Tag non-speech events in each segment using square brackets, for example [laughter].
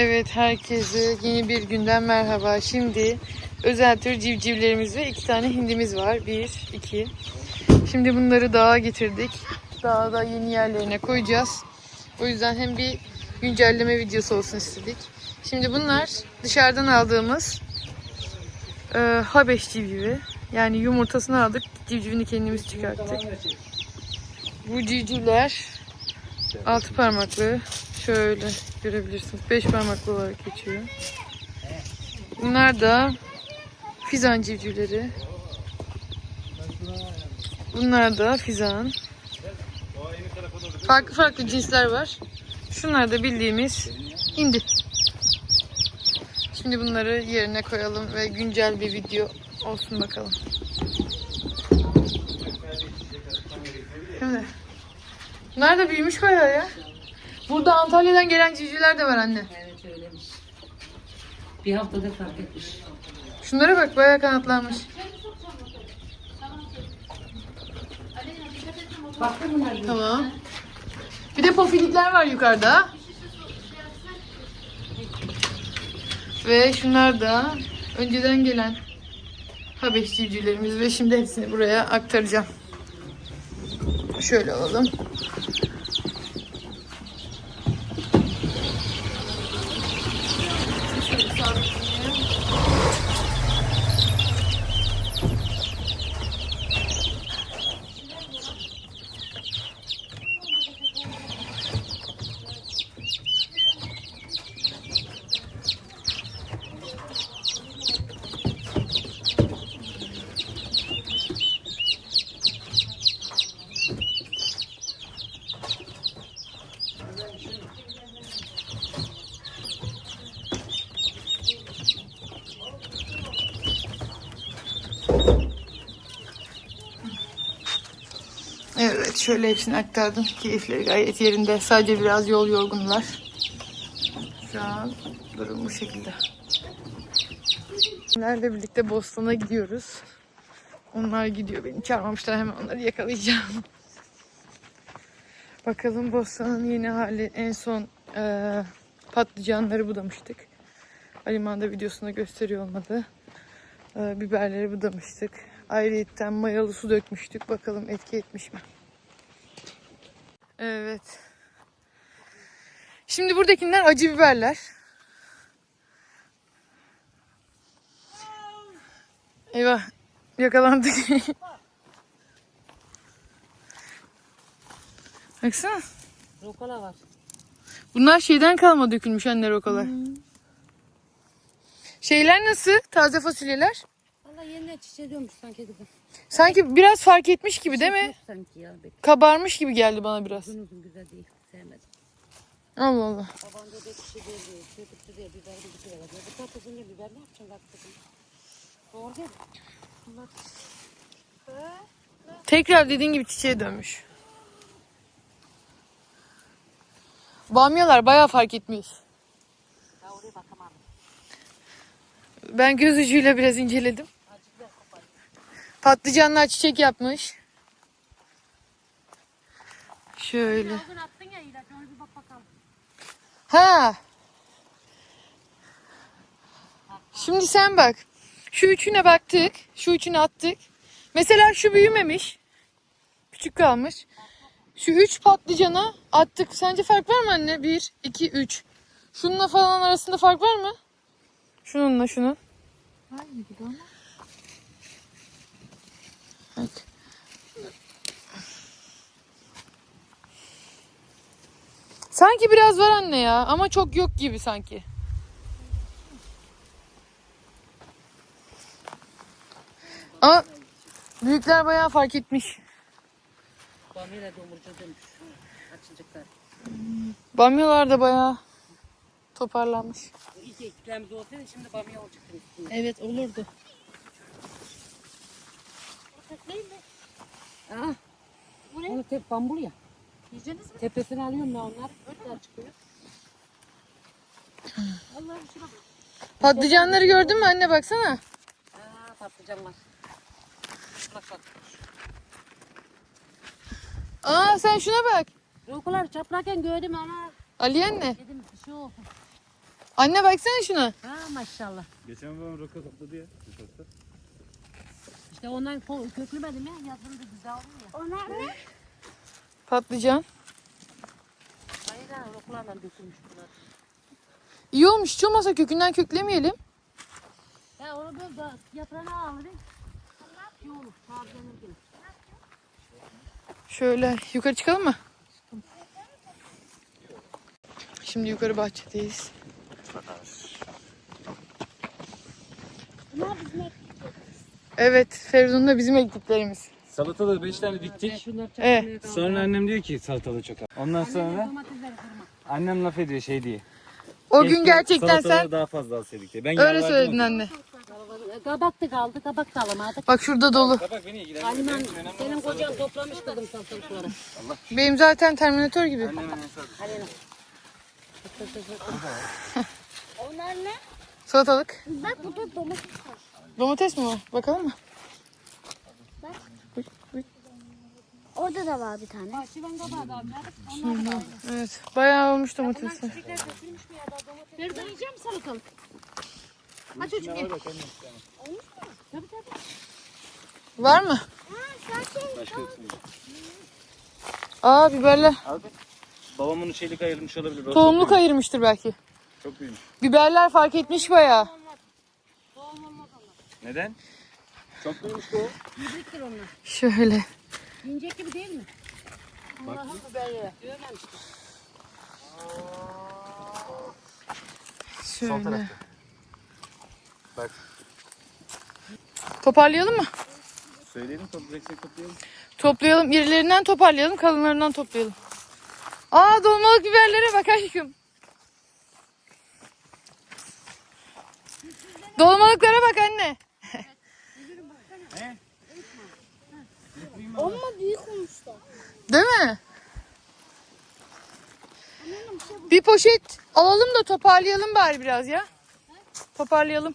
Evet herkese yeni bir günden merhaba. Şimdi özel tür civcivlerimiz ve iki tane hindimiz var. Bir, iki. Şimdi bunları dağa getirdik. Dağda yeni yerlerine koyacağız. O yüzden hem bir güncelleme videosu olsun istedik. Şimdi bunlar dışarıdan aldığımız e, Habeş civcivi. Yani yumurtasını aldık. Civcivini kendimiz çıkarttık. Bu civcivler altı parmaklı. Şöyle görebilirsiniz. Beş parmaklı olarak geçiyor. Bunlar da fizan civcivleri. Bunlar da fizan. Farklı farklı cinsler var. Şunlar da bildiğimiz hindi. Şimdi bunları yerine koyalım ve güncel bir video olsun bakalım. Şimdi. Bunlar da büyümüş bayağı ya. Burada Antalya'dan gelen civcivler de var anne. Evet öyleymiş. Bir haftada fark etmiş. Şunlara bak bayağı kanatlanmış. Baktın bunlar? Tamam. Bir de pofidikler var yukarıda. Ve şunlar da önceden gelen Habeş civcivlerimiz ve şimdi hepsini buraya aktaracağım. Şöyle alalım. Şöyle hepsini aktardım. Keyifleri gayet yerinde. Sadece biraz yol yorgunlar. Şu an durum bu şekilde. Nerede birlikte Boston'a gidiyoruz. Onlar gidiyor. Beni çağırmamışlar. Hemen onları yakalayacağım. [laughs] Bakalım Boston'ın yeni hali. En son eee, patlıcanları budamıştık. Aliman'da videosunda gösteriyor olmadı. Eee, biberleri budamıştık. Ayrıyetten mayalı su dökmüştük. Bakalım etki etmiş mi? Evet. Şimdi buradakiler acı biberler. Eyvah. Yakalandık. [laughs] Baksana. Rokola var. Bunlar şeyden kalma dökülmüş anne rokalar. Şeyler nasıl? Taze fasulyeler? Valla yeniden çiçeği dönmüş sanki gibi. Sanki biraz fark etmiş gibi değil mi? Yok sanki ya. Bek Kabarmış gibi geldi bana biraz. uzun uzun güzel değil. Sevmedim. Allah Allah. Babanda da çiçeği değil. Köpüklü değil. Biber gibi bir şey var. Bu patlıcan değil. Biber ne yapacaksın hakikaten? Doğru değil mi? Bunlar Tekrar dediğin gibi çiçeğe dönmüş. Bamyalar bayağı fark etmiş. ya oraya. Ben göz ucuyla biraz inceledim. Patlıcanlar çiçek yapmış. Şöyle. Ha. Şimdi sen bak. Şu üçüne baktık. Şu üçüne attık. Mesela şu büyümemiş. Küçük kalmış. Şu üç patlıcana attık. Sence fark var mı anne? Bir, iki, üç. Şununla falan arasında fark var mı? Şununla şunun. Aynı gibi ama. Bak. Sanki biraz var anne ya ama çok yok gibi sanki. Ama büyükler bayağı fark etmiş. Bamyayla domurca dönmüş. Açıcıklar. Bamyalar da bayağı toparlanmış. İlk ektiklerimiz olsaydı şimdi bamya olacaktı. Evet olurdu. Aa. Bu ne? Onu tep bambul ya. Yiyeceğiniz mi? Tepesini alıyorum ben onlar. Böyle çıkıyor. Allah'ım şuna bak. Patlıcanları gördün mü anne baksana. Aa patlıcan var. Bak bak. Aa sen şuna bak. Rokular çaplarken gördüm ama Ali anne. dedim bir şey olsun. Anne baksana şuna. Ha maşallah. Geçen babam roka topladı ya. Sokakta. İşte ondan köklemedim ya. Yazın da güzel oluyor ya. Onlar ne? Patlıcan. Hayır ha roklarla dökülmüş bunlar. İyi olmuş hiç olmazsa kökünden köklemeyelim. Ya onu böyle da yaprağını alırım. İyi olur. Tarzanır gibi. Şöyle yukarı çıkalım mı? Şimdi yukarı bahçedeyiz. Bunlar bizim Evet Feridun'un da bizim ektiklerimiz. Salatalığı 5 tane diktik. Evet. Sonra annem diyor ki salatalığı çok az. Ondan sonra annem laf ediyor şey diye. O gün Keşke gerçekten salataları sen daha fazla alsaydık diye. Ben öyle yalvardım söyledin anne. Kabak da kaldı. Kabak da alamadık. Bak şurada dolu. Kabak beni ilgilendirmiyor. Aliman Benim için önemli senin kocan toplamış kızım salatalıkları. Benim zaten Terminator gibi. Annem en sağ-. Onlar ne? Salatalık. Bak burada domates var. Domates mi var? Bakalım mı? Orada da var bir tane. Bahçıvan kabağı da. Onlar da aldık. Evet. Bayağı olmuş domates. Çiçekler dökülmüş mü ya da domates? Nerede yiyeceğim salatalık? Aç. Bak anne, bir tane. Tabii tabii. Var mı? Başka yok şimdi. Aa biberler. Abi babam onu şeylik ayırmış olabilir. Tohumluk ayırmıştır belki. Çok büyümüş. Biberler fark etmiş bayağı. Neden? Çok büyümüş bu. Yiyecektir onlar. Şöyle. Yiyecek gibi değil mi? Allah'ım biberlere. Görmemiştim. Sol Şöyle. tarafta. Bak Toparlayalım mı? söyleyelim toplayacaksek toplayalım. Toplayalım. İrilerinden toparlayalım. Kalınlarından toplayalım. Aa dolmalık biberlere bak aşkım. Dolmalıklara bak anne. Ama büyük olmuşlar. Değil mi? Bir poşet alalım da toparlayalım bari biraz ya. Toparlayalım.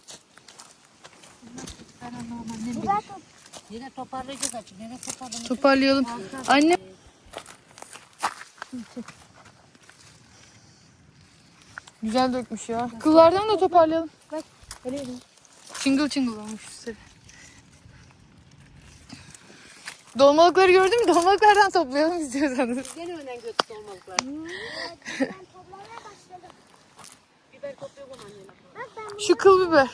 Yine toparlayacağız açık. Yine toparlayacağız. Toparlayalım. Anne. Güzel dökmüş ya. Kıllardan da toparlayalım. Bak. Çıngıl çıngıl olmuş üstleri. Dolmalıkları gördün mü? Dolmalıklardan toplayalım istiyorsanız. Gene önden götür olmalıklar. Ben toplamaya başladım. Biber topluyor bu anneler. Şu kıl biber.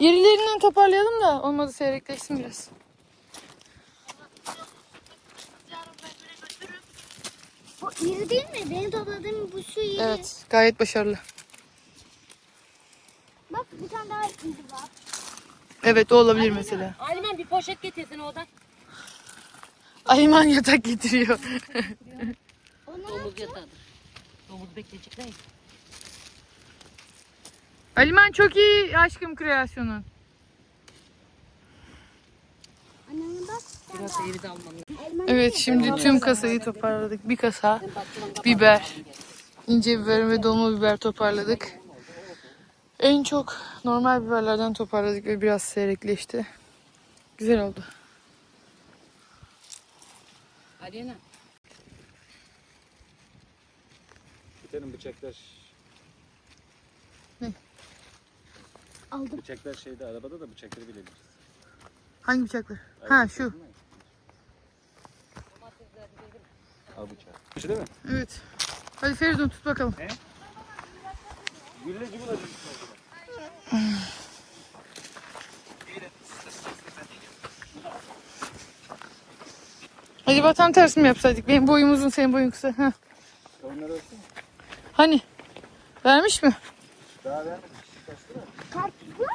Yerilerinden toparlayalım da olmadı seyrekleşsin biraz. Bu iri değil mi? Benim topladığım bu şu iri. Evet gayet başarılı. Bak bir tane daha iri var. Evet o olabilir mesela. Aliman bir poşet getirsin oradan. Ayman yatak getiriyor. [laughs] Domuz yatağıdır. Domuz bekleyecek değil. Aliman çok iyi aşkım kreasyonun. Bak. Biraz de Evet şimdi tüm kasayı toparladık. Bir kasa biber, ince biber ve dolma biber toparladık. En çok normal biberlerden toparladık ve biraz seyrekleşti. Güzel oldu. Alena. Bir tane bıçaklar. Ne? aldım. Bıçaklar şeyde arabada da bıçakları bilebiliriz. Hangi bıçaklar? Ha şu. Al bıçağı. Şu değil mi? Evet. Hadi Feridun tut bakalım. Gülle gibi olacak. Acaba tam tersini mi yapsaydık? Benim boyum uzun, senin boyun kısa. Heh. Hani? Vermiş mi? Daha vermedim. Kaç lira? Karpuzlu.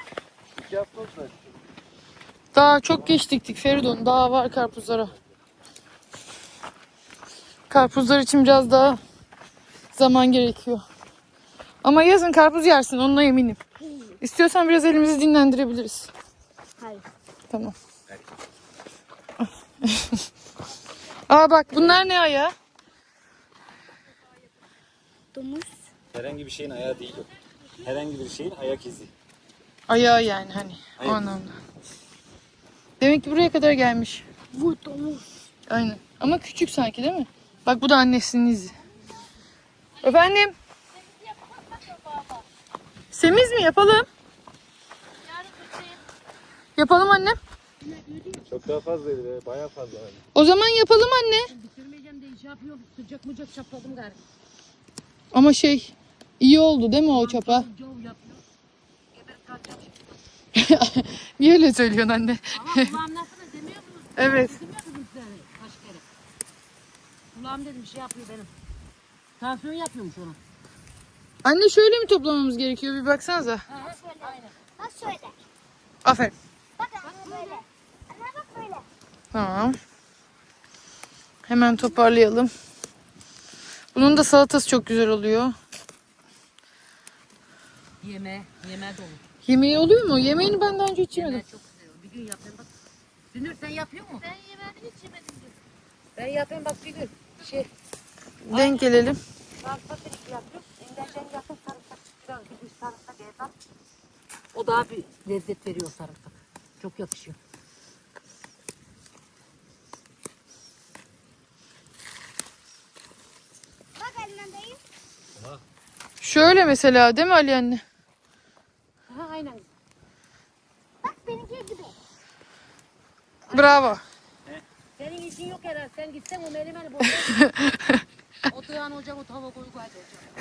İki hafta olsun. Daha çok geç diktik Feridun. Daha var karpuzlara. Karpuzlar için biraz daha zaman gerekiyor. Ama yazın karpuz yersin onunla eminim. İstiyorsan biraz elimizi dinlendirebiliriz. Hayır. Tamam. [laughs] Aa bak bunlar ne ayağı? Domuz. Herhangi bir şeyin ayağı değil o. Herhangi bir şeyin ayak izi. Ayağı yani hani o Ayak. anlamda. Demek ki buraya kadar gelmiş. Bu domuz. Aynen. Ama küçük sanki değil mi? Bak bu da annesinin izi. Efendim? Semiz mi yapalım? Yapalım annem. Çok daha fazlaydı be. Bayağı fazla. Yani. O zaman yapalım anne. Bitirmeyeceğim diye şey yapıyorum. Sıcak mıcak çapladım gari. Ama şey iyi oldu değil mi o çapa? [laughs] Niye öyle söylüyorsun anne? Ama kulağım nasıl demiyor musunuz? Evet. Demiyor musunuz size kaç kere? Kulağım dedim şey yapıyor benim. Tansiyon yapıyormuş ona. Anne şöyle mi toplamamız gerekiyor bir baksanıza. Aynen. Bak şöyle. Aferin. Bak anne böyle. Anne bak böyle. Tamam. Hemen toparlayalım. Bunun da salatası çok güzel oluyor. Yeme, yeme dolu. Yemeği oluyor mu? Yemeğini ben daha önce hiç Yeme yemedim. çok güzel. Bir gün yapayım bak. Dünür sen yapıyor musun? Ben yemedim hiç yemedim. diyor. Ben yapayım bak bir gün. Şey, Denk gelelim. sarımsak dedik yapıyorum. Endercan yapıp sarımsak biraz bir sarımsak evden. O daha bir lezzet veriyor sarımsak. Çok yakışıyor. Bak elmendeyim. Şöyle mesela değil mi Ali anne? Ha aynen. Bak benimki gibi. Bravo. Senin işin yok herhalde. Sen gitsen o melimeni [laughs] boşver. O tığan olacak o tava koyu koydu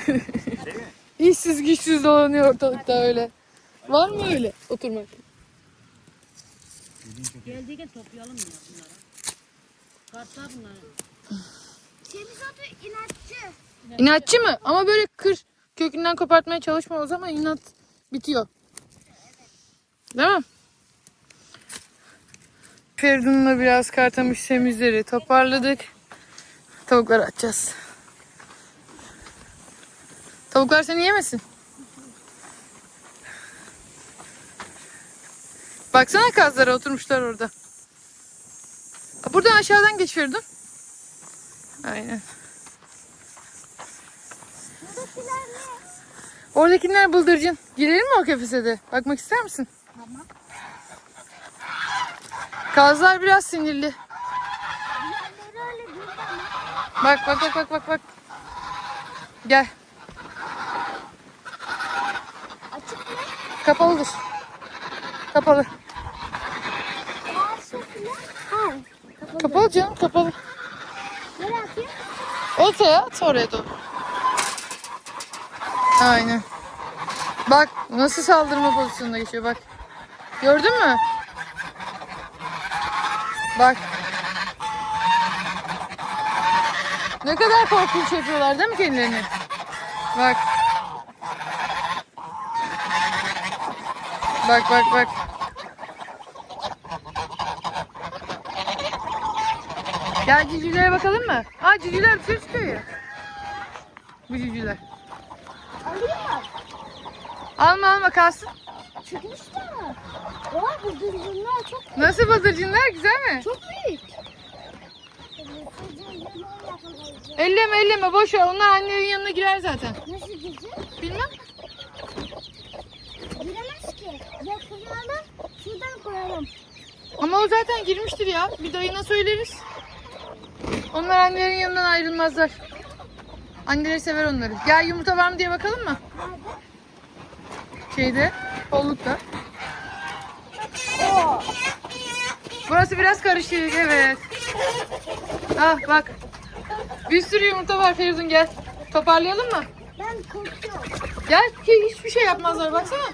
olacak. İşsiz güçsüz dolanıyor ortalıkta öyle. Var mı öyle oturmak? Geldiğinde toplayalım ya bunları. Kartlar bunları. Temiz adı inatçı. İnatçı mı? Ama böyle kır kökünden kopartmaya çalışma o zaman inat bitiyor. Değil mi? Feridun'la biraz kartamış semizleri toparladık. Tavukları atacağız. Tavuklar seni yemesin. Baksana kazlara oturmuşlar orada. Buradan aşağıdan geç Feridun. Aynen. Oradakiler bıldırcın. Girelim mi o kafese de? Bakmak ister misin? Tamam. Kazlar biraz sinirli. Bak bak bak bak bak bak. Gel. Açık mı? Kapalıdır. Kapalı. Maaşı filan. Ha. Kapalı. Kapalı canım kapalı. Nereye atayım? Ortaya at oraya doğru. Aynen. Bak nasıl saldırma pozisyonuna geçiyor bak. Gördün mü? Bak. Ne kadar korkunç yapıyorlar değil mi kendilerini? Bak. Bak bak bak. Gel civcivlere bakalım mı? Aa dışarı çıkıyor ya. Bu civcivler. Alayım mı? Alma alma kalsın. Çıkmıştı mı? Oha bu dırgınlar çok Nasıl bıldırcınlar güzel mi? çok büyük. Elleme elleme boş ver. Onlar annelerin yanına girer zaten. Nasıl gizli? Bilmem. Giremez ki. Yakalayalım. Şuradan koyalım. Ama o zaten girmiştir ya. Bir dayına söyleriz. Onlar annelerin yanından ayrılmazlar. Anneleri sever onları. Gel yumurta var mı diye bakalım mı? Nerede? Şeyde, kollukta. Oo. Burası biraz karışık evet. Ah bak. Bir sürü yumurta var Feridun gel. Toparlayalım mı? Ben korkuyorum. Gel ki hiçbir şey yapmazlar baksana.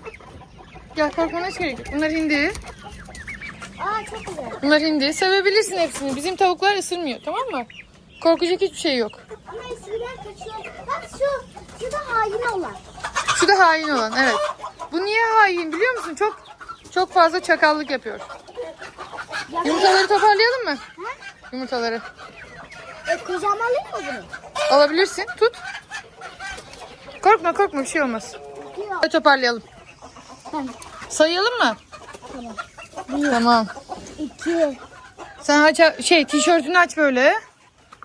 Gel korkmana hiç gerek yok. Bunlar hindi. Aa çok güzel. Bunlar hindi. Sevebilirsin hepsini. Bizim tavuklar ısırmıyor tamam mı? Korkacak hiçbir şey yok. Ama eskiden kaçıyor. Bak şu. Şu da hain olan. Şu da hain olan evet. Bu niye hain biliyor musun? Çok çok fazla çakallık yapıyor. Ya, Yumurtaları toparlayalım mı? Ha? Yumurtaları. E, kucağıma alayım mı bunu? Alabilirsin. Tut. Korkma korkma bir şey olmaz. Yok. Hadi toparlayalım. Tamam. Sayalım mı? Tamam. Tamam. İki. Sen aç şey tişörtünü aç böyle.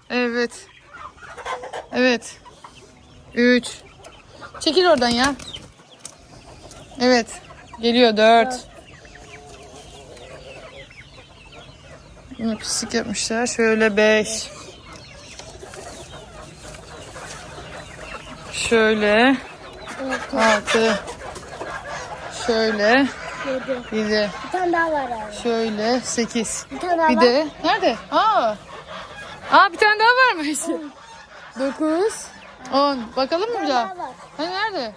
Evet. Evet. Üç. Çekil oradan ya. Evet. Geliyor dört. Yine pislik yapmışlar. Şöyle beş. Şöyle. Altı. Şöyle. Yedi. Yedi. Bir tane daha var abi. Şöyle sekiz. Bir tane daha Bir var. de nerede? Aa. Aa bir tane daha varmış. Dokuz. On. Bakalım mı bir daha? daha var. Hani nerede?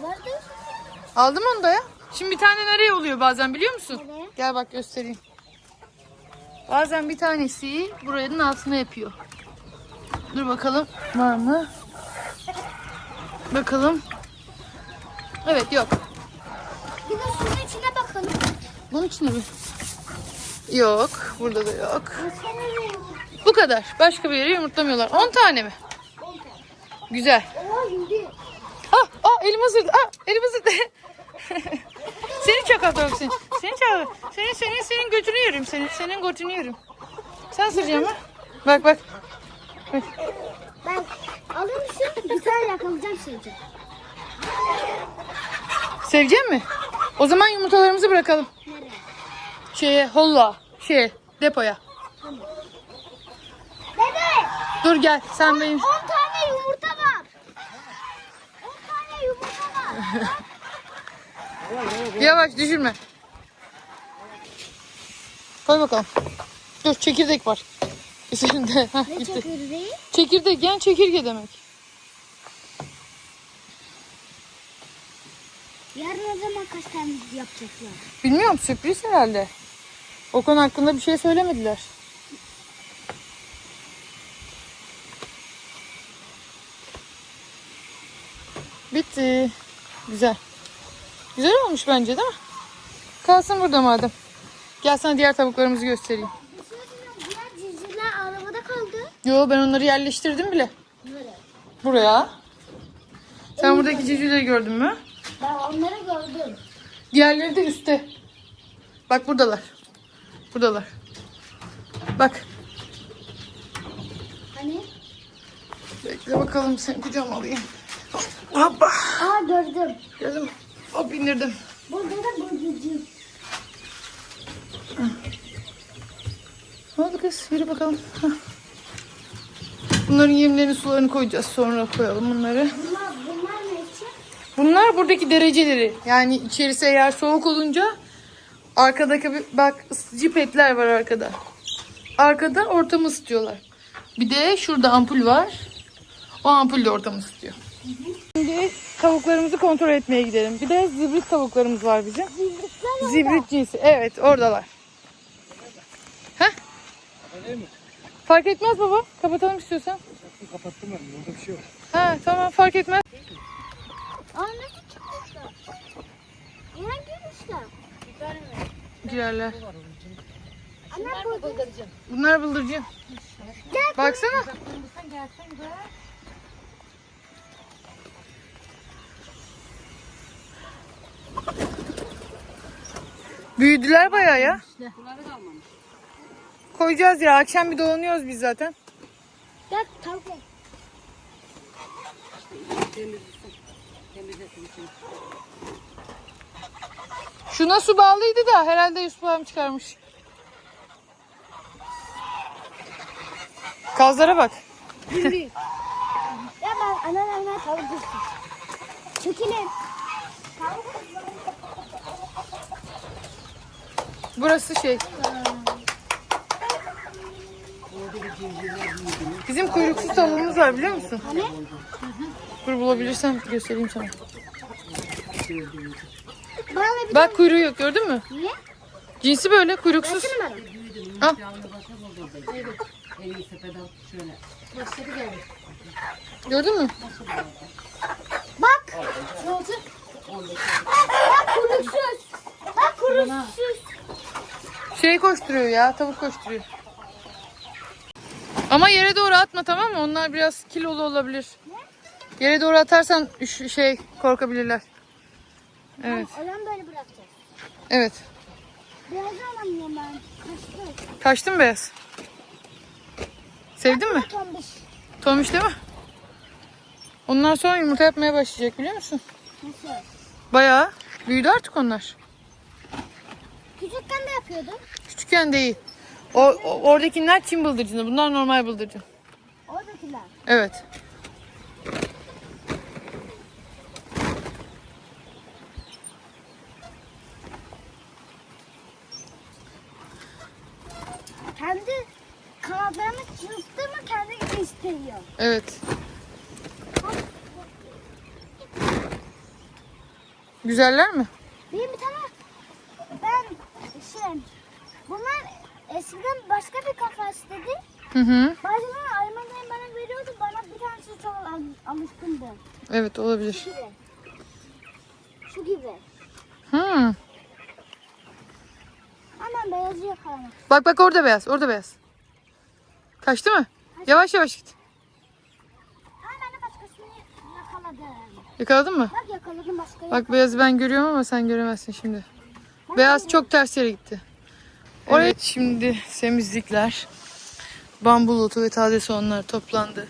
Vardı. Aldım onu da ya. Şimdi bir tane nereye oluyor bazen biliyor musun? Nereye? Gel bak göstereyim. Bazen bir tanesi buranın altına yapıyor. Dur bakalım var mı? Bakalım. Evet yok. Bunun içinde mi? Yok. Burada da yok. Bu kadar. Başka bir yere yumurtlamıyorlar. 10 tane mi? Güzel. Ah, ah elim ısırdı. Ah elim ısırdı. [laughs] seni çakal tavuk seni. Seni çakal. Senin, senin, senin götünü yerim. Senin, senin götünü yerim. Sen ısıracaksın mı? Bak bak. bak. Ben alırmışım bir tane yakalayacağım şeyci. Sevecek mi? O zaman yumurtalarımızı bırakalım. Şeye, holla. Şeye, depoya. Dede! Dur gel. Sen benim. 10 tane yumurta var. 10 tane yumurta var. Yavaş düşürme. Koy bakalım. Dur çekirdek var. [laughs] Üzerinde. Hah, ne gitti. çekirdeği? Çekirdek yani çekirge demek. Yarın o zaman kaç tane yapacaklar? Bilmiyorum sürpriz herhalde. O konu hakkında bir şey söylemediler. Bitti. Güzel. Güzel olmuş bence değil mi? Kalsın burada madem. Gel sana diğer tavuklarımızı göstereyim. Diğer civcivler arabada kaldı. Yo ben onları yerleştirdim bile. Nereye? Buraya. Sen buradaki civcivleri gördün mü? Ben onları gördüm. Diğerleri de üstte. Bak buradalar. Buradalar. Bak. Hani? Bekle bakalım seni kucağıma alayım. Hoppa. Aa gördüm. Geldim. Hop indirdim. Burada da bölgeci. Hadi kız yürü bakalım. Hah. Bunların yemlerini sularını koyacağız. Sonra koyalım bunları. Bunlar, bunlar ne için? Bunlar buradaki dereceleri. Yani içerisi eğer soğuk olunca arkadaki bir, bak ısıtıcı petler var arkada. Arkada ortamı ısıtıyorlar. Bir de şurada ampul var. O ampul de ortamı ısıtıyor. Şimdi tavuklarımızı kontrol etmeye gidelim. Bir de zibrit tavuklarımız var bizim. Zibritler? Zibrit cinsi. Evet oradalar. Heh. Fark etmez baba. Kapatalım istiyorsan. Kapattım ben. Orada bir şey yok. Ha tamam fark etmez. Aa nasıl çıkmışlar? Neden girmişler? Burada. Bunlar bıldırcın. Gel. Baksana. Büyüdüler bayağı ya. Koyacağız ya. Akşam bir dolanıyoruz biz zaten. Gel tavuk. Şuna su bağlıydı da herhalde Yusuf abim çıkarmış. Kazlara bak. Ya ben anneannemden tavuk düştüm. Çekilin. Burası şey. Bizim kuyruksuz tavuğumuz var biliyor musun? Hani? Dur bulabilirsem göstereyim sana. Bak kuyruğu yok gördün mü? Niye? Cinsi böyle kuyruksuz. Versene bana. Al. Başladı geldi. Gördün mü? Bak. Ne? Bak kuruksuz. Bak kuruksuz. Şey koşturuyor ya tavuk koşturuyor. Ama yere doğru atma tamam mı? Onlar biraz kilolu olabilir. Yere doğru atarsan üş- şey korkabilirler. Evet. Adam. Evet. Beyazı alamıyorum ben. Kaçtı. Kaçtın mı beyaz? Sevdin mi? Tombiş. Tombiş değil mi? Onlar sonra yumurta yapmaya başlayacak biliyor musun? Nasıl? Bayağı büyüdü artık onlar. Küçükken de yapıyordum. Küçükken değil. O, o- oradakiler Çin bıldırcını. Bunlar normal bıldırcın. Oradakiler. Evet. Evet. Güzeller mi? Benim bir tane ben şey bunlar eskiden başka bir kafa istedi. Hı hı. Bazen Almanya'dan bana veriyordu. Bana bir tanesi çok al- alışkındı. Evet olabilir. Şu gibi. Şu gibi. Hı. Hemen beyazı yakalamak. Bak bak orada beyaz, orada beyaz. Kaçtı mı? Yavaş yavaş git. Hemen de başkasını yakaladım. Yakaladın mı? Bak yakaladım başkayı. Bak beyazı ben görüyorum ama sen göremezsin şimdi. Beyaz çok ters yere gitti. Evet şimdi semizlikler, bambu lotu ve taze soğanlar toplandı.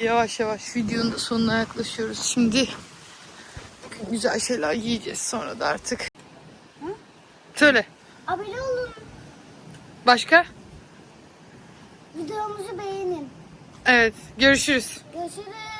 Yavaş yavaş videonun da sonuna yaklaşıyoruz. Şimdi güzel şeyler yiyeceğiz sonra da artık. Söyle. Abone olun. Başka? Videomuzu beğenin. Evet. Görüşürüz. Görüşürüz.